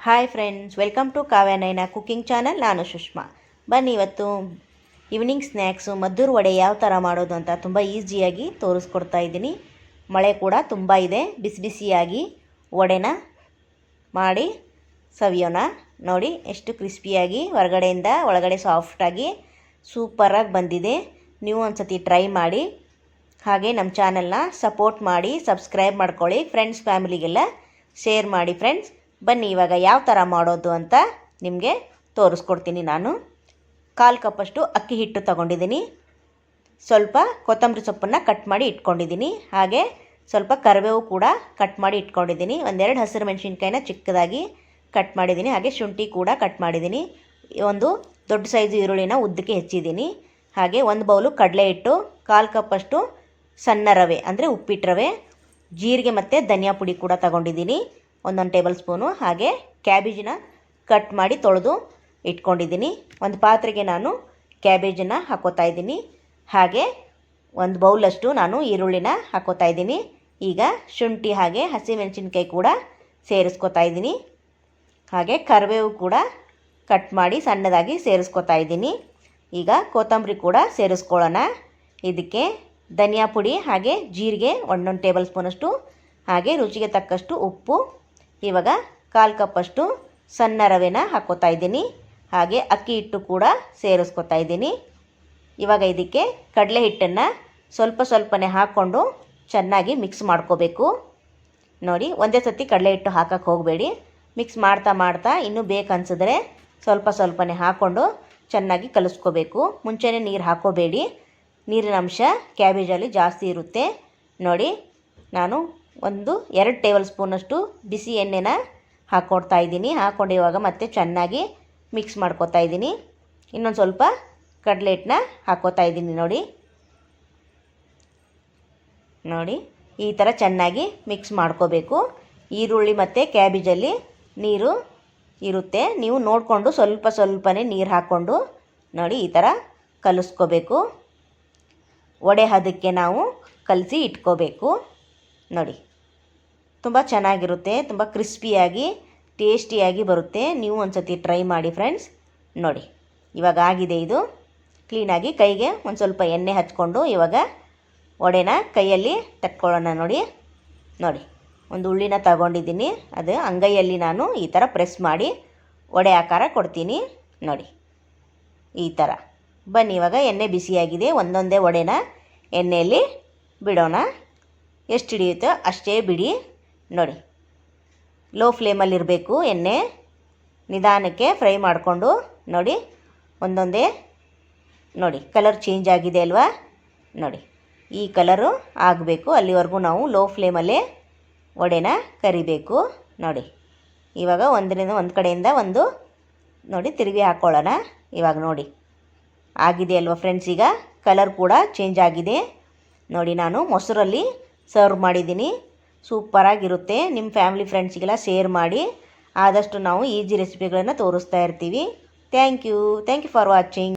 Hi friends welcome to Kavyanayana cooking channel ನಾನು ಸುಷ್ಮಾ. ಬನ್ನಿ ಇವತ್ತು ಈವ್ನಿಂಗ್ ಸ್ನ್ಯಾಕ್ಸು ಮದ್ದೂರು ವಡೆ ಯಾವ ಥರ ಮಾಡೋದು ಅಂತ ತುಂಬ ಈಸಿಯಾಗಿ ತೋರಿಸ್ಕೊಡ್ತಾ ಇದ್ದೀನಿ. ಮಳೆ ಕೂಡ ತುಂಬ ಇದೆ. ಬಿಸಿ ಬಿಸಿಯಾಗಿ ವಡೆನ ಮಾಡಿ ಸವಿಯೋಣ. ನೋಡಿ, ಎಷ್ಟು ಕ್ರಿಸ್ಪಿಯಾಗಿ ಹೊರಗಡೆಯಿಂದ ಒಳಗಡೆ ಸಾಫ್ಟಾಗಿ ಸೂಪರಾಗಿ ಬಂದಿದೆ. ನೀವು ಒಂದು ಸತಿ ಟ್ರೈ ಮಾಡಿ. ಹಾಗೆ ನಮ್ಮ ಚಾನಲ್ನ ಸಪೋರ್ಟ್ ಮಾಡಿ ಸಬ್ಸ್ಕ್ರೈಬ್ ಮಾಡ್ಕೊಳ್ಳಿ. ಫ್ರೆಂಡ್ಸ್ ಫ್ಯಾಮಿಲಿಗೆಲ್ಲ ಶೇರ್ ಮಾಡಿ ಫ್ರೆಂಡ್ಸ್ ಬನ್ನಿ, ಇವಾಗ ಯಾವ ಥರ ಮಾಡೋದು ಅಂತ ನಿಮಗೆ ತೋರಿಸ್ಕೊಡ್ತೀನಿ ನಾನು. ಕಾಲು ಕಪ್ಪಷ್ಟು ಅಕ್ಕಿ ಹಿಟ್ಟು ತಗೊಂಡಿದ್ದೀನಿ. ಸ್ವಲ್ಪ ಕೊತ್ತಂಬರಿ ಸೊಪ್ಪನ್ನು ಕಟ್ ಮಾಡಿ ಇಟ್ಕೊಂಡಿದ್ದೀನಿ. ಹಾಗೆ ಸ್ವಲ್ಪ ಕರಿಬೇವು ಕೂಡ ಕಟ್ ಮಾಡಿ ಇಟ್ಕೊಂಡಿದ್ದೀನಿ. ಒಂದೆರಡು ಹಸಿರು ಮೆಣಸಿನ್ಕಾಯಿನ ಚಿಕ್ಕದಾಗಿ ಕಟ್ ಮಾಡಿದ್ದೀನಿ. ಹಾಗೆ ಶುಂಠಿ ಕೂಡ ಕಟ್ ಮಾಡಿದ್ದೀನಿ. ಒಂದು ದೊಡ್ಡ ಸೈಜು ಈರುಳ್ಳಿನ ಉದ್ದಕ್ಕೆ ಹೆಚ್ಚಿದ್ದೀನಿ. ಹಾಗೆ ಒಂದು ಬೌಲು ಕಡಲೆ ಹಿಟ್ಟು, ಕಾಲು ಕಪ್ಪಷ್ಟು ಸಣ್ಣ ರವೆ, ಅಂದರೆ ಉಪ್ಪಿಟ್ಟು ರವೆ ಜೀರಿಗೆ ಮತ್ತು ಧನಿಯಾ ಪುಡಿ ಕೂಡ ತಗೊಂಡಿದ್ದೀನಿ. ಒಂದೊಂದು ಟೇಬಲ್ ಸ್ಪೂನು ಹಾಗೆ ಕ್ಯಾಬೇಜಿನ ಕಟ್ ಮಾಡಿ ತೊಳೆದು ಇಟ್ಕೊಂಡಿದ್ದೀನಿ. ಒಂದು ಪಾತ್ರೆಗೆ ನಾನು ಕ್ಯಾಬೇಜನ್ನು ಹಾಕೋತಾ ಇದ್ದೀನಿ. ಹಾಗೆ ಒಂದು ಬೌಲಷ್ಟು ನಾನು ಈರುಳ್ಳಿನ ಹಾಕೋತಾ ಇದ್ದೀನಿ. ಈಗ ಶುಂಠಿ ಹಾಗೆ ಹಸಿಮೆಣಸಿನ್ಕಾಯಿ ಕೂಡ ಸೇರಿಸ್ಕೊತಾ ಇದ್ದೀನಿ. ಹಾಗೆ ಕರಿಬೇವು ಕೂಡ ಕಟ್ ಮಾಡಿ ಸಣ್ಣದಾಗಿ ಸೇರಿಸ್ಕೋತಾ ಇದ್ದೀನಿ. ಈಗ ಕೊತ್ತಂಬರಿ ಕೂಡ ಸೇರಿಸ್ಕೊಳ್ಳೋಣ. ಇದಕ್ಕೆ ಧನಿಯಾ ಪುಡಿ ಹಾಗೆ ಜೀರಿಗೆ ಒಂದೊಂದು ಟೇಬಲ್ ಸ್ಪೂನಷ್ಟು ಹಾಗೆ ರುಚಿಗೆ ತಕ್ಕಷ್ಟು ಉಪ್ಪು ಇವಾಗ ಕಾಲು ಕಪ್ಪಷ್ಟು ಸಣ್ಣ ರವೆನ ಹಾಕ್ಕೋತಾ ಇದ್ದೀನಿ. ಹಾಗೆ ಅಕ್ಕಿ ಹಿಟ್ಟು ಕೂಡ ಸೇರಿಸ್ಕೊತಾ ಇದ್ದೀನಿ. ಇವಾಗ ಇದಕ್ಕೆ ಕಡಲೆ ಹಿಟ್ಟನ್ನು ಸ್ವಲ್ಪ ಸ್ವಲ್ಪನೇ ಹಾಕ್ಕೊಂಡು ಚೆನ್ನಾಗಿ ಮಿಕ್ಸ್ ಮಾಡ್ಕೋಬೇಕು. ನೋಡಿ, ಒಂದೇ ಸತಿ ಕಡಲೆ ಹಿಟ್ಟು ಹಾಕೋಕ್ಕೆ ಹೋಗಬೇಡಿ. ಮಿಕ್ಸ್ ಮಾಡ್ತಾ ಮಾಡ್ತಾ ಇನ್ನೂ ಬೇಕನ್ಸಿದ್ರೆ ಸ್ವಲ್ಪ ಸ್ವಲ್ಪನೇ ಹಾಕ್ಕೊಂಡು ಚೆನ್ನಾಗಿ ಕಲಿಸ್ಕೋಬೇಕು. ಮುಂಚೆನೇ ನೀರು ಹಾಕೋಬೇಡಿ. ನೀರಿನ ಅಂಶ ಕ್ಯಾಬೇಜಲ್ಲಿ ಜಾಸ್ತಿ ಇರುತ್ತೆ. ನೋಡಿ, ನಾನು ಒಂದು ಎರಡು ಟೇಬಲ್ ಸ್ಪೂನಷ್ಟು ಬಿಸಿ ಎಣ್ಣೆನ ಹಾಕ್ಕೊಡ್ತಾ ಇದ್ದೀನಿ. ಹಾಕ್ಕೊಂಡು ಇವಾಗ ಮತ್ತೆ ಚೆನ್ನಾಗಿ ಮಿಕ್ಸ್ ಮಾಡ್ಕೊತಾ ಇದ್ದೀನಿ. ಇನ್ನೊಂದು ಸ್ವಲ್ಪ ಕಡಲೆ ಹಿಟ್ಟನ್ನ ಹಾಕ್ಕೋತಾ ಇದ್ದೀನಿ ನೋಡಿ. ನೋಡಿ, ಈ ಥರ ಚೆನ್ನಾಗಿ ಮಿಕ್ಸ್ ಮಾಡ್ಕೋಬೇಕು. ಈರುಳ್ಳಿ ಮತ್ತು ಕ್ಯಾಬೇಜಲ್ಲಿ ನೀರು ಇರುತ್ತೆ. ನೀವು ನೋಡಿಕೊಂಡು ಸ್ವಲ್ಪ ಸ್ವಲ್ಪನೇ ನೀರು ಹಾಕ್ಕೊಂಡು ನೋಡಿ, ಈ ಥರ ಕಲಿಸ್ಕೋಬೇಕು. ಒಡೆ ಹದಕ್ಕೆ ನಾವು ಕಲಸಿ ಇಟ್ಕೋಬೇಕು. ನೋಡಿ. ತುಂಬ ಚೆನ್ನಾಗಿರುತ್ತೆ, ತುಂಬ ಕ್ರಿಸ್ಪಿಯಾಗಿ, ಟೇಸ್ಟಿಯಾಗಿ ಬರುತ್ತೆ. ನೀವು ಒಂದು ಸತಿ ಟ್ರೈ ಮಾಡಿ ಫ್ರೆಂಡ್ಸ್, ನೋಡಿ. ಇವಾಗ ಆಗಿದೆ ಇದು. ಕ್ಲೀನಾಗಿ ಕೈಗೆ ಒಂದು ಸ್ವಲ್ಪ ಎಣ್ಣೆ ಹಚ್ಕೊಂಡು ಇವಾಗ ವಡೆನ ಕೈಯಲ್ಲಿ ತಟ್ಕೊಳ್ಳೋಣ ನೋಡಿ. ನೋಡಿ, ಒಂದು ಉಳ್ಳಿನ ತಗೊಂಡಿದ್ದೀನಿ. ಅದು ಅಂಗೈಯಲ್ಲಿ ನಾನು ಈ ಥರ ಪ್ರೆಸ್ ಮಾಡಿ ವಡೆ ಆಕಾರ ಕೊಡ್ತೀನಿ. ನೋಡಿ, ಈ ಥರ ಬನ್ನಿ, ಇವಾಗ ಎಣ್ಣೆ ಬಿಸಿಯಾಗಿದೆ. ಒಂದೊಂದೇ ವಡೆನ ಎಣ್ಣೆಯಲ್ಲಿ ಬಿಡೋಣ. ಎಷ್ಟು ಹಿಡಿಯುತ್ತೋ ಅಷ್ಟೇ ಬಿಡಿ. ನೋಡಿ. ಲೋ ಫ್ಲೇಮಲ್ಲಿರಬೇಕು ಎಣ್ಣೆ. ನಿಧಾನಕ್ಕೆ ಫ್ರೈ ಮಾಡಿಕೊಂಡು ನೋಡಿ. ಒಂದೊಂದೇ ನೋಡಿ. ಕಲರ್ ಚೇಂಜ್ ಆಗಿದೆ ಅಲ್ವಾ? ನೋಡಿ. ಈ ಕಲರು ಆಗಬೇಕು. ಅಲ್ಲಿವರೆಗೂ ನಾವು ಲೋ ಫ್ಲೇಮಲ್ಲೇ ಒಡೆನ ಕರಿಬೇಕು. ನೋಡಿ. ಇವಾಗ ಒಂದರಿಂದ ಒಂದು ಕಡೆಯಿಂದ ಒಂದು ನೋಡಿ ತಿರುಗಿ ಹಾಕ್ಕೊಳ್ಳೋಣ ಇವಾಗ ನೋಡಿ. ಆಗಿದೆ ಅಲ್ವಾ ಫ್ರೆಂಡ್ಸ್ ಈಗ ಕಲರ್ ಕೂಡ ಚೇಂಜ್ ಆಗಿದೆ. ನೋಡಿ ನಾನು ಮೊಸರಲ್ಲಿ ಸರ್ವ್ ಮಾಡಿದ್ದೀನಿ. ಸೂಪರಾಗಿರುತ್ತೆ. ನಿಮ್ಮ ಫ್ಯಾಮಿಲಿ ಫ್ರೆಂಡ್ಸಿಗೆಲ್ಲ ಶೇರ್ ಮಾಡಿ. ಆದಷ್ಟು ನಾವು ಈಜಿ ರೆಸಿಪಿಗಳನ್ನು ತೋರಿಸ್ತಾ ಇರ್ತೀವಿ. Thank you. Thank you for watching.